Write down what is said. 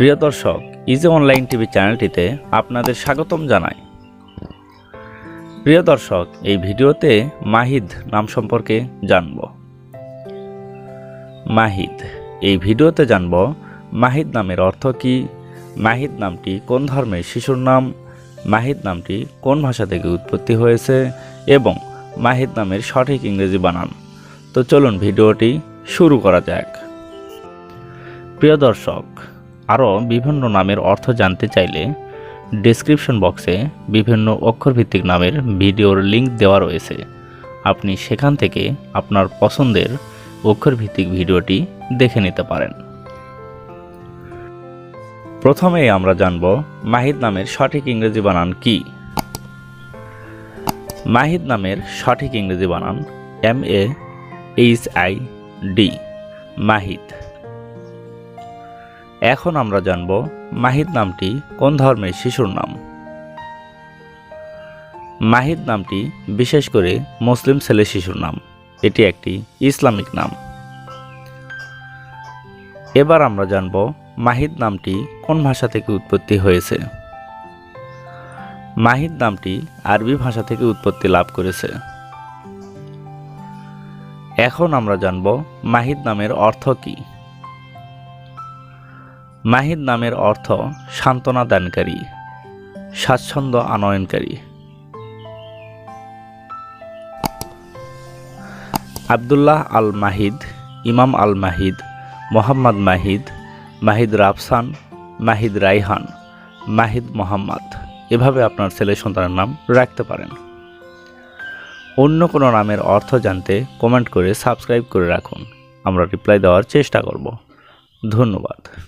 প্রিয় দর্শক easy online TV চ্যানেলটিতে আপনাদের স্বাগতম জানাই। প্রিয় দর্শক, এই ভিডিওতে মাহিদ নাম সম্পর্কে জানব। মাহিদ, এই ভিডিওতে জানব মাহিদ নামের অর্থ কী, মাহিদ নামটি কোন ধর্মের শিশুর নাম, মাহিদ নামটি কোন ভাষা থেকে উৎপত্তি হয়েছে, এবং মাহিদ নামের সঠিক ইংরেজি বানান। তো চলুন ভিডিওটি শুরু করা যাক। প্রিয় দর্শক আরও বিভিন্ন নামের অর্থ জানতে চাইলে ডেসক্রিপশন বক্সে বিভিন্ন অক্ষরভিত্তিক নামের ভিডিওর লিঙ্ক দেওয়া রয়েছে। আপনি সেখান থেকে আপনার পছন্দের অক্ষরভিত্তিক ভিডিওটি দেখে নিতে পারেন। প্রথমেই আমরা জানব মাহিদ নামের সঠিক ইংরেজি বানান কি। মাহিদ নামের সঠিক ইংরেজি বানান M A H I D Mahid. এখন আমরা জানব মাহিদ নামটি কোন ধর্মের শিশুর নাম। মাহিদ নামটি বিশেষ করে মুসলিম ছেলে শিশুর নাম। এটি একটি ইসলামিক নাম। এবার আমরা জানব মাহিদ নামটি কোন ভাষা থেকে উৎপত্তি হয়েছে। মাহিদ নামটি আরবি ভাষা থেকে উৎপত্তি লাভ করেছে। এখন আমরা জানব মাহিদ নামের অর্থ কী। মাহিদ নামের অর্থ সান্ত্বনা দানকারী, স্বাচ্ছন্দ্য আনয়নকারী। আবদুল্লাহ আল মাহিদ ইমাম আল মাহিদ মোহাম্মদ মাহিদ মাহিদ রাফসান, মাহিদ রাইহান, মাহিদ মোহাম্মদ। এভাবে আপনার ছেলে সন্তানের নাম রাখতে পারেন। অন্য কোনো নামের অর্থ জানতে কমেন্ট করে সাবস্ক্রাইব করে রাখুন। আমরা রিপ্লাই দেওয়ার চেষ্টা করব। ধন্যবাদ।